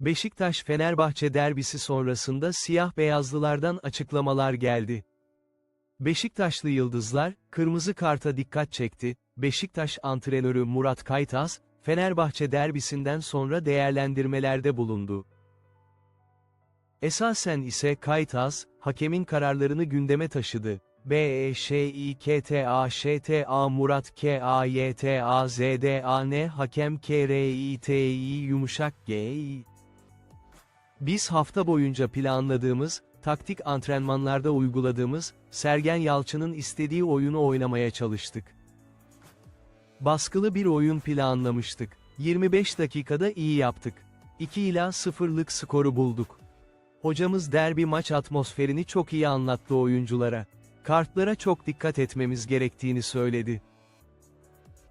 Beşiktaş-Fenerbahçe derbisi sonrasında siyah beyazlılardan açıklamalar geldi. Beşiktaşlı yıldızlar, kırmızı karta dikkat çekti, Beşiktaş antrenörü Murat Kaytaz, Fenerbahçe derbisinden sonra değerlendirmelerde bulundu. Esasen ise Kaytaz, hakemin kararlarını gündeme taşıdı. E B-E-Ş-İ-K-T-A-Ş-T-A Murat K-A-Y-T-A-Z-D-A-N Hakem K-R-İ-T-İ Yumuşak G-İ Biz hafta boyunca planladığımız, taktik antrenmanlarda uyguladığımız, Sergen Yalçın'ın istediği oyunu oynamaya çalıştık. Baskılı bir oyun planlamıştık. 25 dakikada iyi yaptık. 2 ila 0'lık skoru bulduk. Hocamız derbi maç atmosferini çok iyi anlattı oyunculara. Kartlara çok dikkat etmemiz gerektiğini söyledi.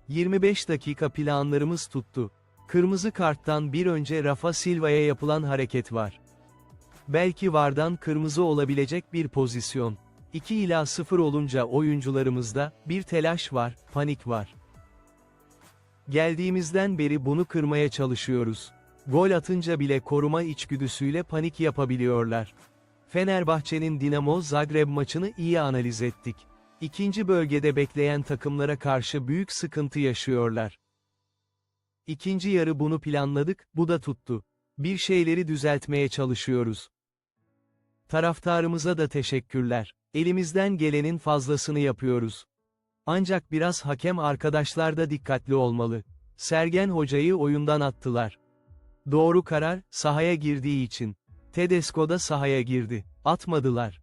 25 dakika planlarımız tuttu. Kırmızı karttan bir önce Rafa Silva'ya yapılan hareket var. Belki vardan kırmızı olabilecek bir pozisyon. 2 ila 0 olunca oyuncularımızda bir telaş var, panik var. Geldiğimizden beri bunu kırmaya çalışıyoruz. Gol atınca bile koruma içgüdüsüyle panik yapabiliyorlar. Fenerbahçe'nin Dinamo Zagreb maçını iyi analiz ettik. İkinci bölgede bekleyen takımlara karşı büyük sıkıntı yaşıyorlar. İkinci yarı bunu planladık, bu da tuttu. Bir şeyleri düzeltmeye çalışıyoruz. Taraftarımıza da teşekkürler. Elimizden gelenin fazlasını yapıyoruz. Ancak biraz hakem arkadaşlar da dikkatli olmalı. Sergen hocayı oyundan attılar. Doğru karar, sahaya girdiği için. Tedesco da sahaya girdi. Atmadılar.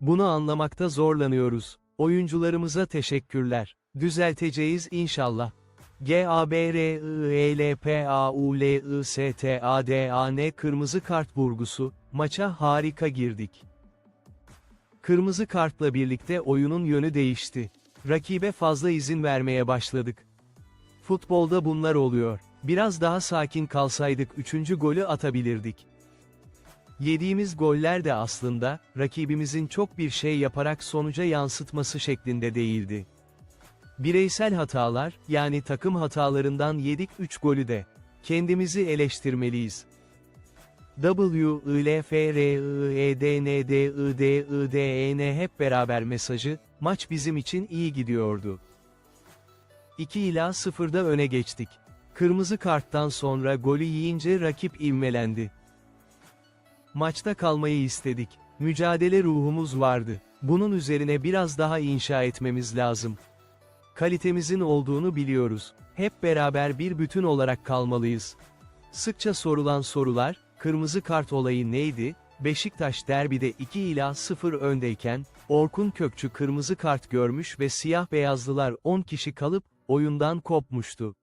Bunu anlamakta zorlanıyoruz. Oyuncularımıza teşekkürler. Düzelteceğiz inşallah. G A B R I E L P A U L I S T A D A N kırmızı kart vurgusu, maça harika girdik. Kırmızı kartla birlikte oyunun yönü değişti. Rakibe fazla izin vermeye başladık. Futbolda bunlar oluyor. Biraz daha sakin kalsaydık üçüncü golü atabilirdik. Yediğimiz goller de aslında, rakibimizin çok bir şey yaparak sonuca yansıtması şeklinde değildi. Bireysel hatalar, yani takım hatalarından yedik 3 golü de. Kendimizi eleştirmeliyiz. W, I, L, F, R, I, E, hep beraber mesajı, maç bizim için iyi gidiyordu. 2 ila 0'da öne geçtik. Kırmızı karttan sonra golü yiyince rakip ivmelendi. Maçta kalmayı istedik. Mücadele ruhumuz vardı. Bunun üzerine biraz daha inşa etmemiz lazım. Kalitemizin olduğunu biliyoruz. Hep beraber bir bütün olarak kalmalıyız. Sıkça sorulan sorular, kırmızı kart olayı neydi? Beşiktaş derbide 2 ila 0 öndeyken, Orkun Kökçü kırmızı kart görmüş ve siyah beyazlılar 10 kişi kalıp, oyundan kopmuştu.